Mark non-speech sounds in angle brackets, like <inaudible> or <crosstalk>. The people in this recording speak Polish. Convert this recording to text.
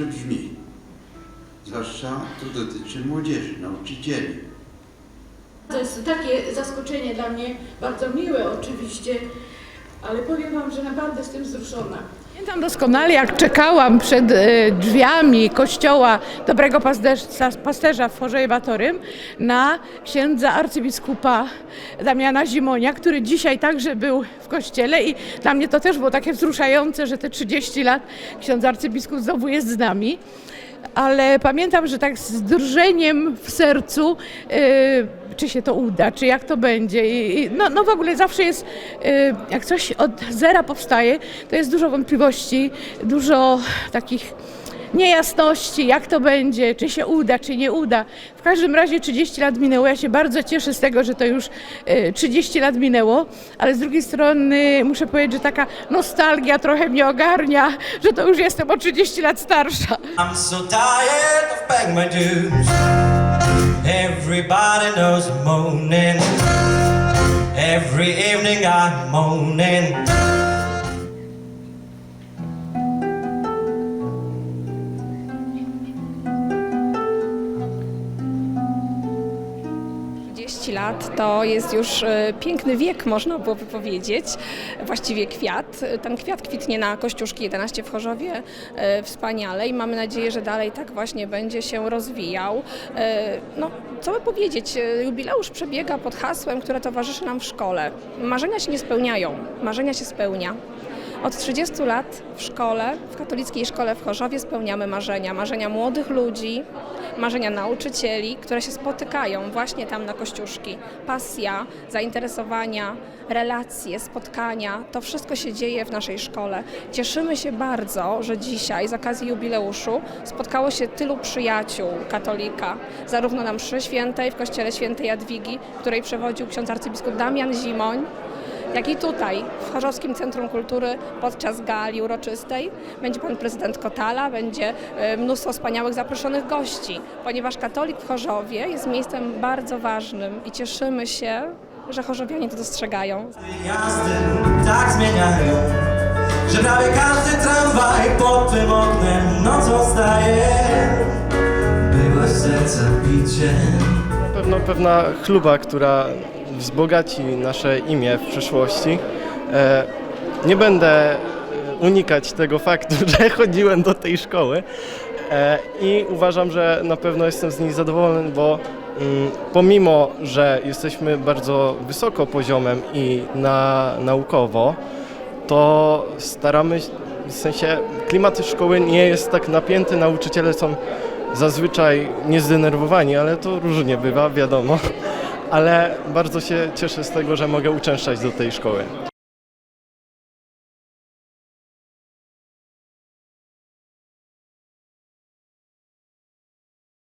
dobrze brzmi. Zwłaszcza to dotyczy młodzieży, nauczycieli. To jest takie zaskoczenie dla mnie, bardzo miłe oczywiście, ale powiem Wam, że naprawdę jestem wzruszona. Pamiętam doskonale, jak czekałam przed e, drzwiami kościoła Dobrego Pasterza, pasterza w Chorzeje Batorym na księdza arcybiskupa Damiana Zimonia, który dzisiaj także był w kościele i dla mnie to też było takie wzruszające, że te 30 lat ksiądz arcybiskup znowu jest z nami. Ale pamiętam, że tak z drżeniem w sercu, e, czy się to uda, czy jak to będzie. I, i- no, no w ogóle zawsze jest, e, jak coś od zera powstaje, to jest dużo wątpliwości, dużo takich niejasności, jak to będzie, czy się uda, czy nie uda. W każdym razie 30 lat minęło. Ja się bardzo cieszę z tego, że to już e, 30 lat minęło, ale z drugiej strony muszę powiedzieć, że taka nostalgia trochę mnie ogarnia, że to już jestem o 30 lat starsza. I'm so tired of my dues. Everybody knows I'm moaning. Every evening I'm moaning. Lat to jest już e, piękny wiek, można byłoby powiedzieć. Właściwie kwiat. Ten kwiat kwitnie na Kościuszki 11 w Chorzowie e, wspaniale i mamy nadzieję, że dalej tak właśnie będzie się rozwijał. E, No, co by powiedzieć, jubileusz przebiega pod hasłem, które towarzyszy nam w szkole. Marzenia się nie spełniają, marzenia się spełnia. Od 30 lat w szkole, w katolickiej szkole w Chorzowie spełniamy marzenia. Marzenia młodych ludzi, marzenia nauczycieli, które się spotykają właśnie tam na Kościuszki. Pasja, zainteresowania, relacje, spotkania, to wszystko się dzieje w naszej szkole. Cieszymy się bardzo, że dzisiaj z okazji jubileuszu spotkało się tylu przyjaciół katolika, zarówno na mszy świętej w kościele świętej Jadwigi, której przewodził ksiądz arcybiskup Damian Zimoń, jak i tutaj, w Chorzowskim Centrum Kultury podczas gali uroczystej. Będzie pan prezydent Kotala, będzie e, mnóstwo wspaniałych zaproszonych gości, ponieważ katolik w Chorzowie jest miejscem bardzo ważnym i cieszymy się, że chorzowianie to dostrzegają. Jazdy tak zmieniają, że prawie każdy tramwaj pod tym oknem nocą staje. Bywa serca bicie. Na pewno pewna chluba, która wzbogaci nasze imię w przyszłości. E, nie będę e, unikać tego faktu, <laughs> że chodziłem do tej szkoły e, i uważam, że na pewno jestem z niej zadowolony, bo mm, pomimo, że jesteśmy bardzo wysoko poziomem i na, naukowo, to staramy się, w sensie klimat szkoły nie jest tak napięty, nauczyciele są zazwyczaj niezdenerwowani, ale to różnie bywa, wiadomo. Ale bardzo się cieszę z tego, że mogę uczęszczać do tej szkoły.